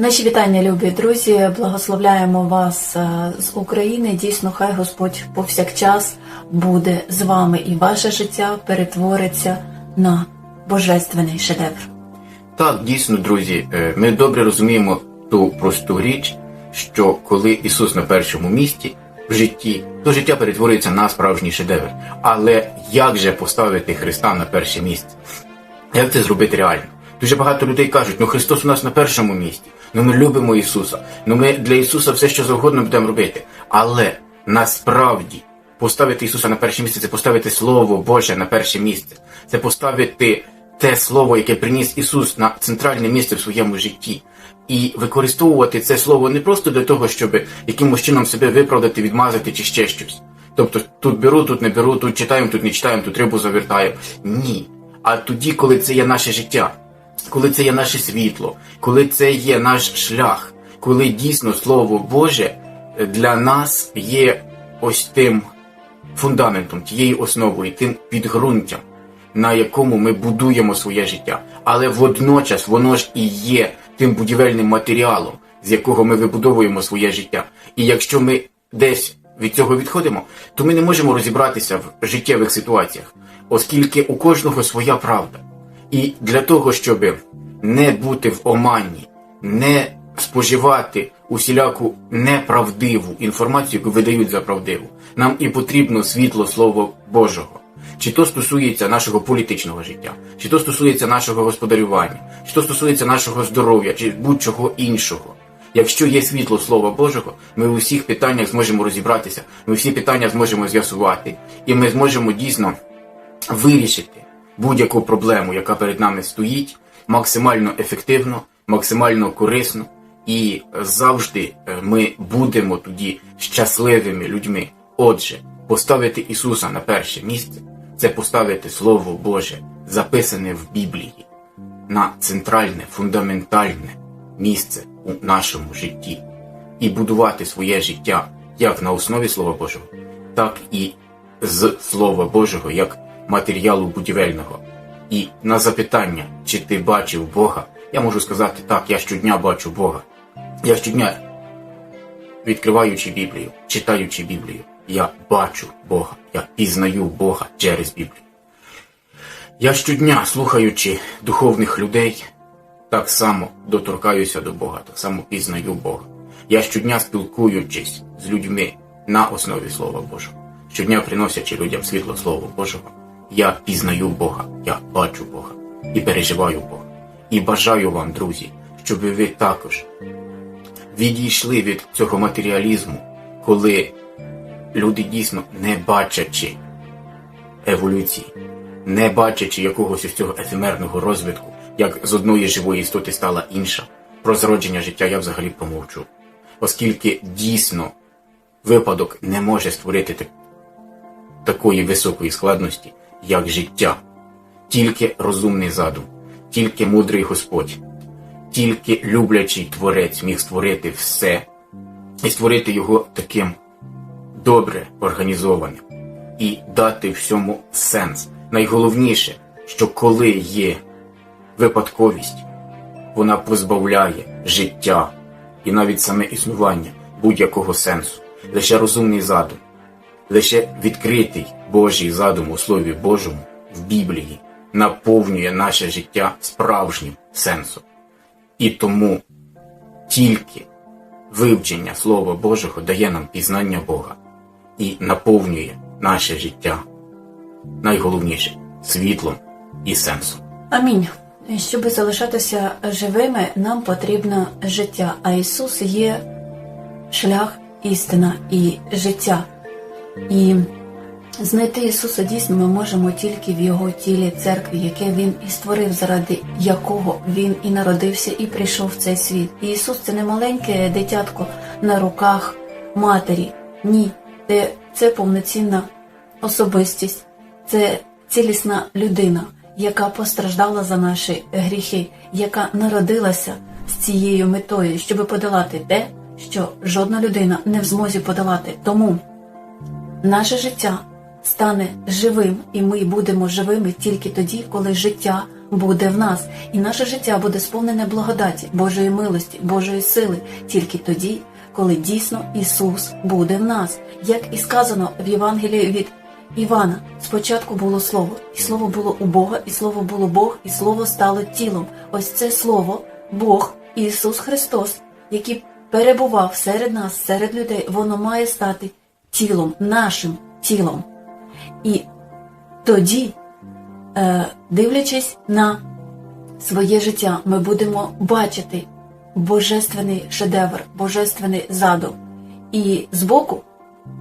Наші вітання, любі друзі. Благословляємо вас е, з України. Дійсно, хай Господь повсякчас буде з вами, і ваше життя перетвориться на божественний шедевр. Так, дійсно, друзі, е, ми добре розуміємо ту просту річ, що коли Ісус на першому місці в житті, то життя перетворюється на справжній шедевр. Але як же поставити Христа на перше місце? Як це зробити реально? Дуже багато людей кажуть, ну Христос у нас на першому місці, ну ми любимо Ісуса, ну ми для Ісуса все, що завгодно будемо робити. Але насправді поставити Ісуса на перше місце це поставити Слово Боже на перше місце, це поставити те слово, яке приніс Ісус на центральне місце в своєму житті, і використовувати це слово не просто для того, щоб якимось чином себе виправдати, відмазати чи ще щось. Тобто тут беру, тут не беру, тут читаємо, тут не читаємо, тут рибу завертаю. Ні. А тоді, коли це є наше життя, коли це є наше світло, коли це є наш шлях, коли дійсно Слово Боже для нас є ось тим фундаментом, тією основою, тим підґрунтям, на якому ми будуємо своє життя. Але водночас воно ж і є тим будівельним матеріалом, з якого ми вибудовуємо своє життя. І якщо ми десь від цього відходимо, то ми не можемо розібратися в життєвих ситуаціях, оскільки у кожного своя правда. І для того, щоб не бути в омані, не споживати усіляку неправдиву інформацію, яку видають за правдиву, нам і потрібно світло Слова Божого. Чи то стосується нашого політичного життя, чи то стосується нашого господарювання, чи то стосується нашого здоров'я, чи будь-чого іншого. Якщо є світло Слова Божого, ми у всіх питаннях зможемо розібратися, ми всі питання зможемо з'ясувати, і ми зможемо дійсно вирішити будь-яку проблему, яка перед нами стоїть, максимально ефективно, максимально корисно, і завжди е, ми будемо тоді щасливими людьми. Отже, поставити Ісуса на перше місце це поставити Слово Боже, записане в Біблії, на центральне, фундаментальне місце у нашому житті, і будувати своє життя як на основі Слова Божого, так і з Слова Божого як матеріалу будівельного. І на запитання, чи ти бачив Бога, я можу сказати так, я щодня бачу Бога. Я щодня, відкриваючи Біблію, читаючи Біблію, я бачу Бога, я пізнаю Бога через Біблію. Я щодня, слухаючи духовних людей, так само доторкаюся до Бога, так само пізнаю Бога. Я щодня спілкуючись з людьми на основі Слова Божого, щодня приносячи людям світло Слова Божого, я пізнаю Бога, я бачу Бога і переживаю Бога. І бажаю вам, друзі, щоб ви також відійшли від цього матеріалізму, коли люди дійсно не бачачи еволюції, не бачачи якогось із цього ефемерного розвитку, як з одної живої істоти стала інша, про зродження життя я взагалі помовчу. Оскільки дійсно випадок не може створити такої високої складності, як життя, тільки розумний задум, тільки мудрий Господь, тільки люблячий творець міг створити все і створити його таким добре організованим і дати всьому сенс. Найголовніше, що коли є випадковість, вона позбавляє життя і навіть саме існування будь-якого сенсу. Лише розумний задум, лише відкритий Божий задум у Слові Божому в Біблії наповнює наше життя справжнім сенсом. І тому тільки вивчення Слова Божого дає нам пізнання Бога і наповнює наше життя найголовніше світлом і сенсом. Амінь. Щоб залишатися живими, нам потрібно життя, а Ісус є шлях, істина і життя. І знайти Ісуса дійсно ми можемо тільки в Його тілі церкві, яке Він і створив, заради якого Він і народився, і прийшов в цей світ. І Ісус це не маленьке дитятко на руках матері. Ні, це, це повноцінна особистість, це цілісна людина, яка постраждала за наші гріхи, яка народилася з цією метою, щоб подолати те, що жодна людина не в змозі подолати. Тому наше життя стане живим, і ми будемо живими тільки тоді, коли життя буде в нас, і наше життя буде сповнене благодаті, Божої милості, Божої сили тільки тоді, коли дійсно Ісус буде в нас, як і сказано в Євангелії від Івана. Спочатку було слово, і слово було у Бога, і слово було Бог, і слово стало тілом. Ось це слово, Бог, Ісус Христос, який перебував серед нас, серед людей, воно має стати тілом, нашим тілом. І тоді, е, дивлячись на своє життя, ми будемо бачити божественний шедевр, божественний задум. І збоку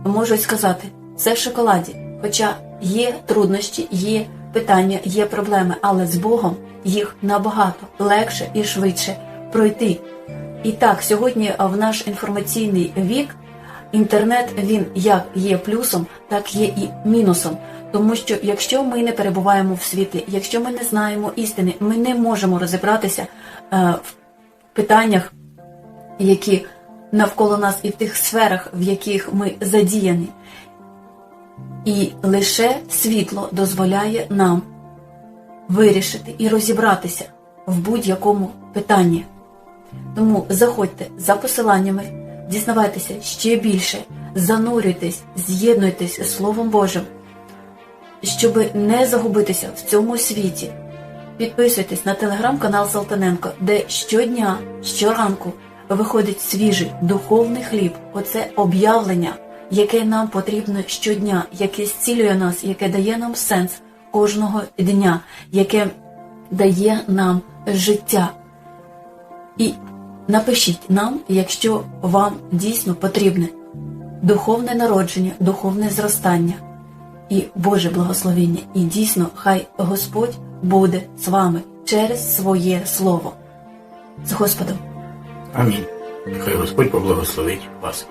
можуть сказати, це в шоколаді. Хоча є труднощі, є питання, є проблеми, але з Богом їх набагато легше і швидше пройти. І так, сьогодні в наш інформаційний вік інтернет він як є плюсом, так є і мінусом. Тому що якщо ми не перебуваємо в світлі, якщо ми не знаємо істини, ми не можемо розібратися е, в питаннях, які навколо нас, і в тих сферах, в яких ми задіяні. І лише світло дозволяє нам вирішити і розібратися в будь-якому питанні. Тому заходьте за посиланнями, дізнавайтеся ще більше, занурюйтесь, з'єднуйтесь з Словом Божим, щоб не загубитися в цьому світі. Підписуйтесь на телеграм-канал Салтаненко, де щодня, щоранку виходить свіжий духовний хліб. Оце об'явлення, яке нам потрібно щодня, яке зцілює нас, яке дає нам сенс кожного дня, яке дає нам життя. І напишіть нам, якщо вам дійсно потрібне духовне народження, духовне зростання і Боже благословення. І дійсно, хай Господь буде з вами через своє слово. З Господом! Амінь. Хай Господь поблагословить вас.